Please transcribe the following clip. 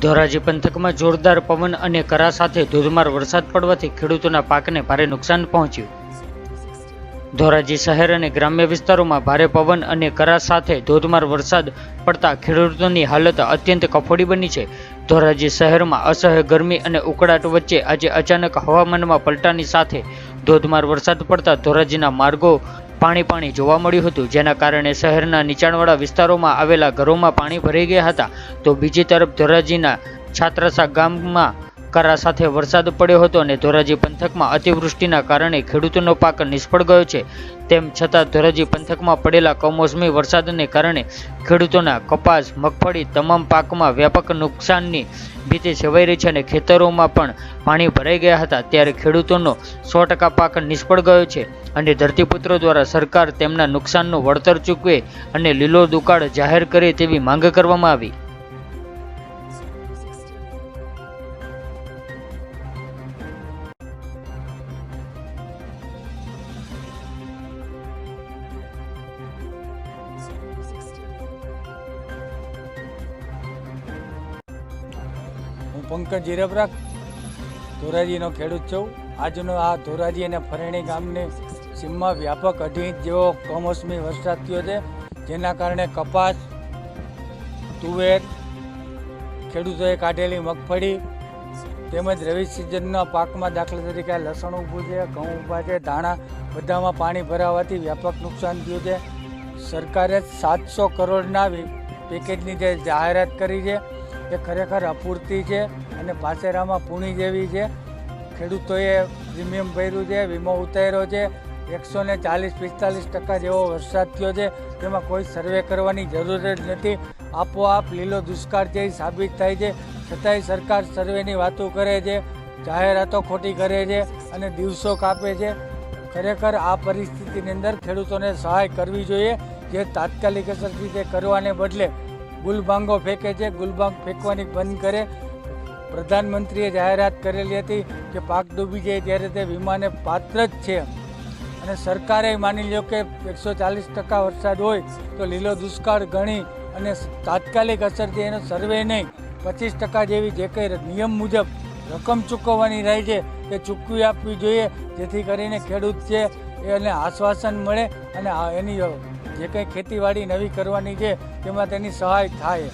ધોરાજી પંથકમાં જોરદાર પવન અને કરા સાથે ધોધમાર વરસાદ પડવાથી ખેડૂતોના પાકને ભારે નુકસાન પહોંચ્યું. ધોરાજી શહેર અને ગ્રામ્ય વિસ્તારોમાં ભારે પવન અને કરા સાથે ધોધમાર વરસાદ પડતા ખેડૂતોની હાલત અત્યંત કફોડી બની છે. ધોરાજી શહેરમાં અસહ્ય ગરમી અને ઉકળાટ વચ્ચે આજે અચાનક હવામાનમાં પલટાની સાથે ધોધમાર વરસાદ પડતા ધોરાજીના માર્ગો પાણી પાણી જોવા મળ્યું હતું. જેના કારણે શહેરના નીચાણવાળા વિસ્તારોમાં આવેલા ઘરોમાં પાણી ભરાઈ ગયા હતા. તો બીજી તરફ ધોરાજીના છાત્રસા ગામમાં કરા સાથે વરસાદ પડ્યો હતો અને ધોરાજી પંથકમાં અતિવૃષ્ટિના કારણે ખેડૂતોનો પાક નિષ્ફળ ગયો છે. તેમ છતાં ધોરાજી પંથકમાં પડેલા કમોસમી વરસાદને કારણે ખેડૂતોના કપાસ, મગફળી તમામ પાકમાં વ્યાપક નુકસાનની ભીતિ સેવાઈ રહી છે અને ખેતરોમાં પણ પાણી ભરાઈ ગયા હતા ત્યારે ખેડૂતોનો સો ટકા પાક નિષ્ફળ ગયો છે અને ધરતીપુત્રો દ્વારા સરકાર તેમના નુકસાનનું વળતર ચૂકવે અને લીલો દુકાળ જાહેર કરે તેવી માંગ કરવામાં આવી. પંકજ જીરબરા ધોરાજીનો ખેડૂત છું. આજનો આ ધોરાજી અને ફરેણી ગામની સીમમાં વ્યાપક અઢી જેવો કમોસમી વરસાદ થયો છે, જેના કારણે કપાસ, તુવેર ખેડૂતોએ કાઢેલી મગફળી તેમજ રવિ સિઝનના પાકમાં દાખલા તરીકે લસણ ઊભું છે, ઘઉં ઊભા છે, ધાણા બધામાં પાણી ભરાવાથી વ્યાપક નુકસાન થયું છે. સરકારે સાતસો કરોડના પેકેજની જે જાહેરાત કરી છે, એ ખરેખર અપૂરતી છે. અને પાસેરામાં પૂણી જેવી છે. ખેડૂતોએ પ્રીમિયમ ભર્યું છે, વીમો ઉતાર્યો છે. એકસો ને ચાલીસ, પિસ્તાલીસ ટકા જેવો વરસાદ થયો છે. તેમાં કોઈ સર્વે કરવાની જરૂર જ નથી. આપોઆપ લીલો દુષ્કાળ જે સાબિત થાય છે. છતાંય સરકાર સર્વેની વાતો કરે છે, જાહેરાતો ખોટી કરે છે અને દિવસો કાપે છે. ખરેખર આ પરિસ્થિતિની અંદર ખેડૂતોને સહાય કરવી જોઈએ. જે તાત્કાલિક અસરથી તે કરવાને બદલે ગુલબાંગો ફેંકે છે. ગુલબાંગ ફેંકવાની બંધ કરે. પ્રધાનમંત્રીએ જાહેરાત કરેલી હતી કે પાક ડૂબી જાય ત્યારે તે વીમાને પાત્ર જ છે. અને સરકારે માની લો કે એકસો ચાલીસ ટકા વરસાદ હોય તો લીલો દુષ્કાળ ગણી અને તાત્કાલિક અસરથી એનો સર્વે નહીં. પચીસ ટકા જેવી જે કંઈ નિયમ મુજબ રકમ ચૂકવવાની રહે છે તે ચૂકવી આપવી જોઈએ, જેથી કરીને ખેડૂત છે એને આશ્વાસન મળે અને એની જે કંઈ ખેતીવાડી નવી કરવાની છે તેમાં તેની સહાય થાય.